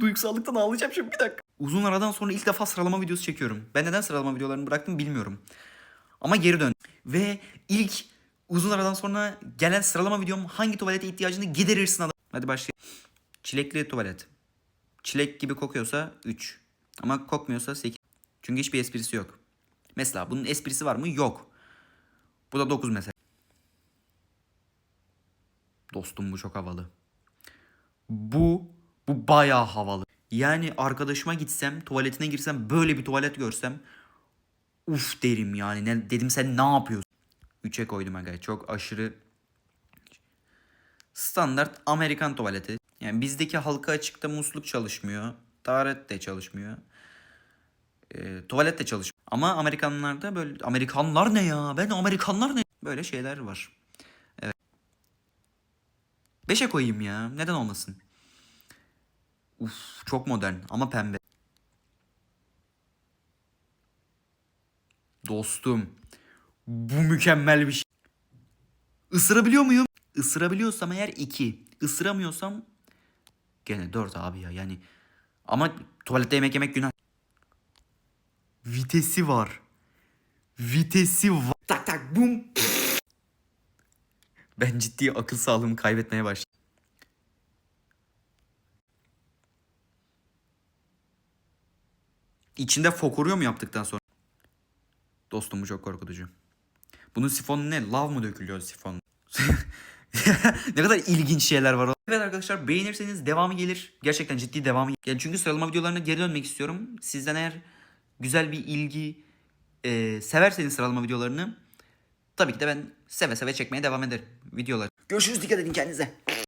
Duygusallıktan ağlayacağım şimdi bir dakika. Uzun aradan sonra ilk defa sıralama videosu çekiyorum. Ben neden sıralama videolarını bıraktım bilmiyorum. Ama geri dön. Ve ilk uzun aradan sonra gelen sıralama videom hangi tuvalete ihtiyacını giderirsin adam. Hadi başlayalım. Çilekli tuvalet. Çilek gibi kokuyorsa 3. Ama kokmuyorsa 8. Çünkü hiçbir esprisi yok. Mesela bunun esprisi var mı? Yok. Bu da 9 mesela. Dostum bu çok havalı. Bu bu bayağı havalı. Yani arkadaşıma gitsem, tuvaletine girsem, böyle bir tuvalet görsem uf derim yani. Ne, dedim sen ne yapıyorsun? 3'e koydum aga. Çok aşırı standart Amerikan tuvaleti. Yani bizdeki halka açıkta musluk çalışmıyor. Taharet de çalışmıyor. Ee, tuvalet de çalışmıyor. Ama Amerikanlarda böyle Amerikanlar ne ya? Ben Amerikanlar ne? Böyle şeyler var. Evet. Beşe koyayım ya. Neden olmasın? Uf çok modern ama pembe. Dostum. Bu mükemmel bir şey. Isırabiliyor muyum? Isırabiliyorsam eğer 2. Isıramıyorsam gene 4 abi ya yani. Ama tuvalette yemek yemek günah. Vitesi var. Vitesi var. Tak tak bum. Ben ciddi akıl sağlığımı kaybetmeye başladım. İçinde fokuruyor mu yaptıktan sonra? Dostum bu çok korkutucu. Bunun sifonu ne? Lav mı dökülüyor sifon? ne kadar ilginç şeyler var. Evet arkadaşlar beğenirseniz devamı gelir. Gerçekten ciddi devamı gelir. Çünkü sıralama videolarına geri dönmek istiyorum. Sizden eğer güzel bir ilgi e, severseniz sıralama videolarını tabii ki de ben seve seve çekmeye devam ederim videolar. Görüşürüz dikkat edin kendinize.